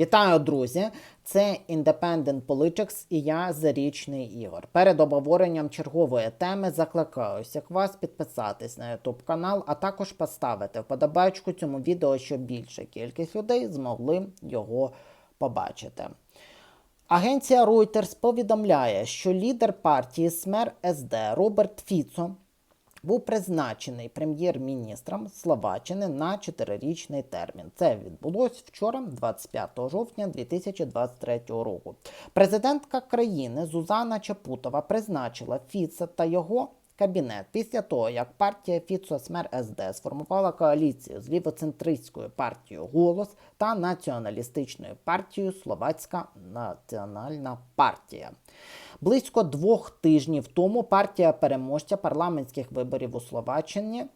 Вітаю, друзі! Це Independent Politics і я Зарічний Ігор. Перед обговоренням чергової теми закликаю всіх вас підписатись на YouTube канал, а також поставити вподобайку цьому відео, щоб більша кількість людей змогли його побачити. Агенція Reuters повідомляє, що лідер партії СМЕР СД Роберт Фіцо був призначений прем'єр-міністром Словаччини на чотирирічний термін. Це відбулось вчора, 25 жовтня 2023 року. Президентка країни Зузана Чапутова призначила Фіца та його. Кабінет після того, як партія Фіцо Смер СД сформувала коаліцію з лівоцентристською партією Голос та націоналістичною партією Словацька національна партія. Близько двох тижнів тому партія переможця парламентських виборів у Словаччині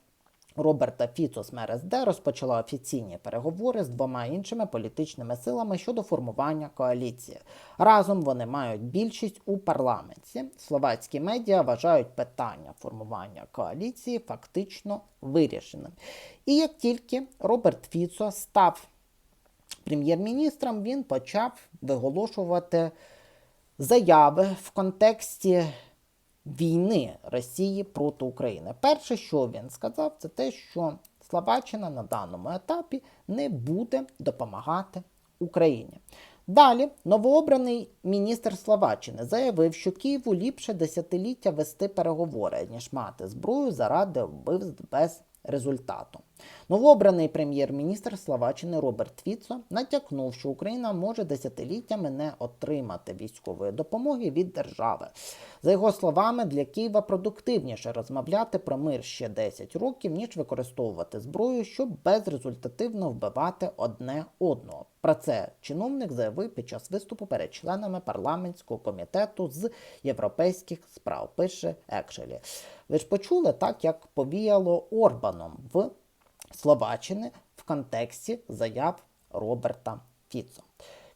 Роберта Фіцо з МРСД розпочала офіційні переговори з двома іншими політичними силами щодо формування коаліції. Разом вони мають більшість у парламенті. Словацькі медіа вважають питання формування коаліції фактично вирішеним. І як тільки Роберт Фіцо став прем'єр-міністром, він почав виголошувати заяви в контексті війни Росії проти України. Перше, що він сказав, це те, що Словаччина на даному етапі не буде допомагати Україні. Далі новообраний міністр Словаччини заявив, що Києву ліпше десятиліття вести переговори, ніж мати зброю заради вбивств без результату. Новообраний прем'єр-міністр Словаччини Роберт Фіцо натякнув, що Україна може десятиліттями не отримати військової допомоги від держави. За його словами, для Києва продуктивніше розмовляти про мир ще 10 років, ніж використовувати зброю, щоб безрезультативно вбивати одне одного. Про це чиновник заявив під час виступу перед членами парламентського комітету з європейських справ. Пише Екшелі. Ви ж почули так, як повіяло Орбаном в Словаччини в контексті заяв Роберта Фіцо.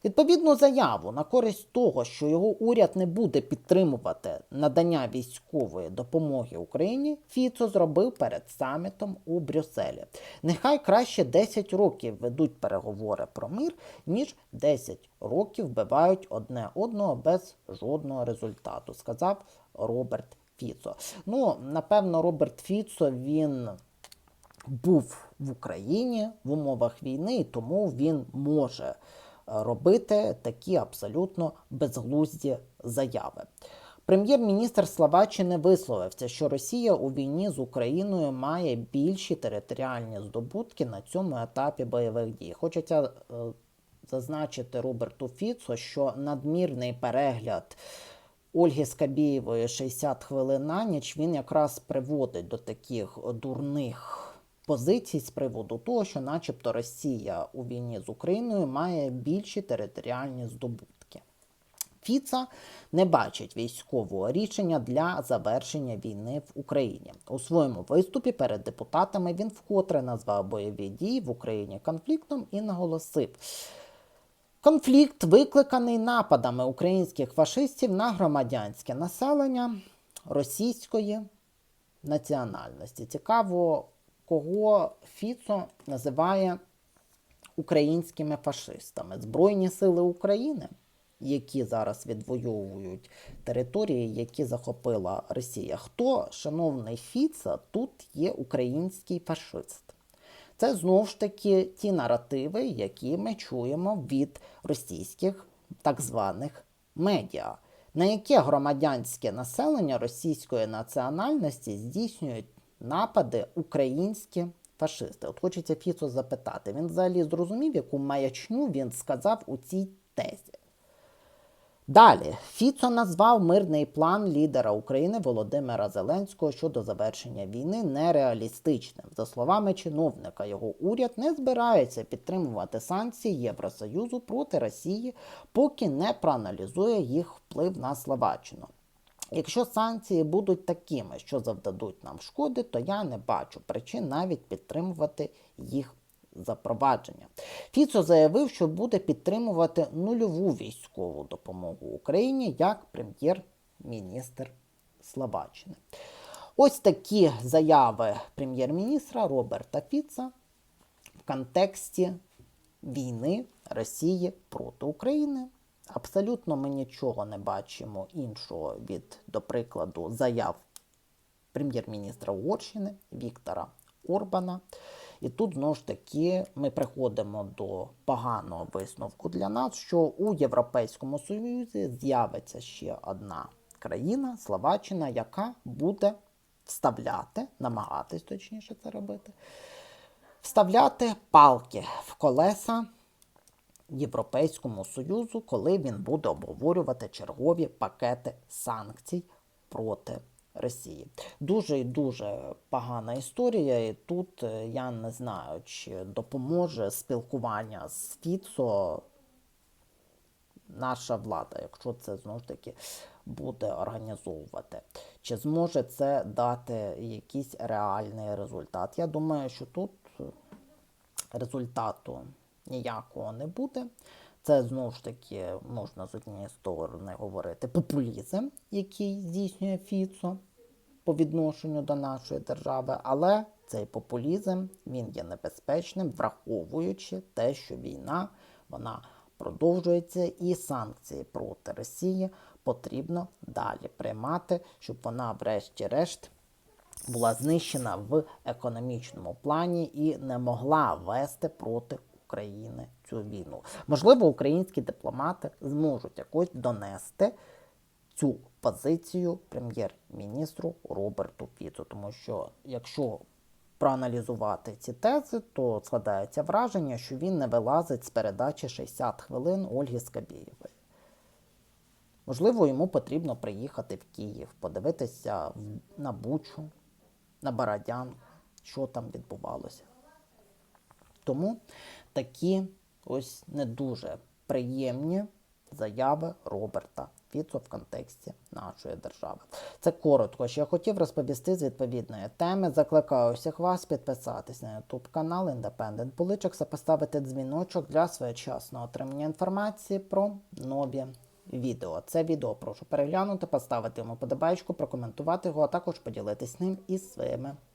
Відповідну заяву на користь того, що його уряд не буде підтримувати надання військової допомоги Україні, Фіцо зробив перед самітом у Брюсселі. Нехай краще 10 років ведуть переговори про мир, ніж 10 років вбивають одне одного без жодного результату, сказав Роберт Фіцо. Ну, напевно, Роберт Фіцо він був в Україні в умовах війни, і тому він може е, робити такі абсолютно безглузді заяви. Прем'єр-міністр Словаччини висловився, що Росія у війні з Україною має більші територіальні здобутки на цьому етапі бойових дій. Хочеться е, зазначити Роберту Фіцо, що надмірний перегляд Ольги Скабєєвої 60 хвилин на ніч він якраз приводить до таких дурних позицій з приводу того, що, начебто, Росія у війні з Україною має більші територіальні здобутки. Фіца не бачить військового рішення для завершення війни в Україні. У своєму виступі перед депутатами він вкотре назвав бойові дії в Україні конфліктом і наголосив. Конфлікт викликаний нападами українських фашистів на громадянське населення російської національності. Цікаво, кого Фіцо називає українськими фашистами. Збройні сили України, які зараз відвоюють території, які захопила Росія. Хто, шановний Фіца, тут є український фашист? Це знову ж таки ті наративи, які ми чуємо від російських так званих медіа, на яке громадянське населення російської національності здійснюють напади українські фашисти. От хочеться Фіцо запитати, він взагалі зрозумів, яку маячню він сказав у цій тезі. Далі Фіцо назвав мирний план лідера України Володимира Зеленського щодо завершення війни нереалістичним. За словами чиновника, його уряд не збирається підтримувати санкції Євросоюзу проти Росії, поки не проаналізує їх вплив на Словаччину. Якщо санкції будуть такими, що завдадуть нам шкоди, то я не бачу причин навіть підтримувати їх запровадження. Фіцо заявив, що буде підтримувати нульову військову допомогу Україні як прем'єр-міністр Словаччини. Ось такі заяви прем'єр-міністра Роберта Фіца в контексті війни Росії проти України. Абсолютно ми нічого не бачимо іншого від, до прикладу, заяв прем'єр-міністра Угорщини Віктора Орбана. І тут знову ж таки ми приходимо до поганого висновку для нас, що у Європейському Союзі з'явиться ще одна країна, Словаччина, яка буде вставляти, намагатись точніше це робити, вставляти палки в колеса Європейському Союзу, коли він буде обговорювати чергові пакети санкцій проти Росії. Дуже і дуже погана історія, і тут е, я не знаю, чи допоможе спілкування з Фіцо наша влада, якщо це знову ж таки буде організовувати. Чи зможе це дати якийсь реальний результат? Я думаю, що тут е, результату ніякого не буде. Це знову ж таки можна з однієї сторони говорити популізм, який здійснює Фіцо по відношенню до нашої держави, але цей популізм він є небезпечним, враховуючи те, що війна вона продовжується, і санкції проти Росії потрібно далі приймати, щоб вона, врешті-решт, була знищена в економічному плані і не могла вести проти України цю війну. Можливо, українські дипломати зможуть якось донести цю позицію прем'єр-міністру Роберту Фіцу. Тому що якщо проаналізувати ці тези, то складається враження, що він не вилазить з передачі 60 хвилин Ольги Скабєєвої. Можливо, йому потрібно приїхати в Київ, подивитися на Бучу, на Бородянку, що там відбувалося. Тому такі ось не дуже приємні заяви Роберта Фіцо в контексті нашої держави. Це коротко, що я хотів розповісти з відповідної теми. Закликаю всіх вас підписатись на YouTube канал Independent Politics, а поставити дзвіночок для своєчасного отримання інформації про нові відео. Це відео прошу переглянути, поставити йому подобайку, прокоментувати його, а також поділитись ним із своїми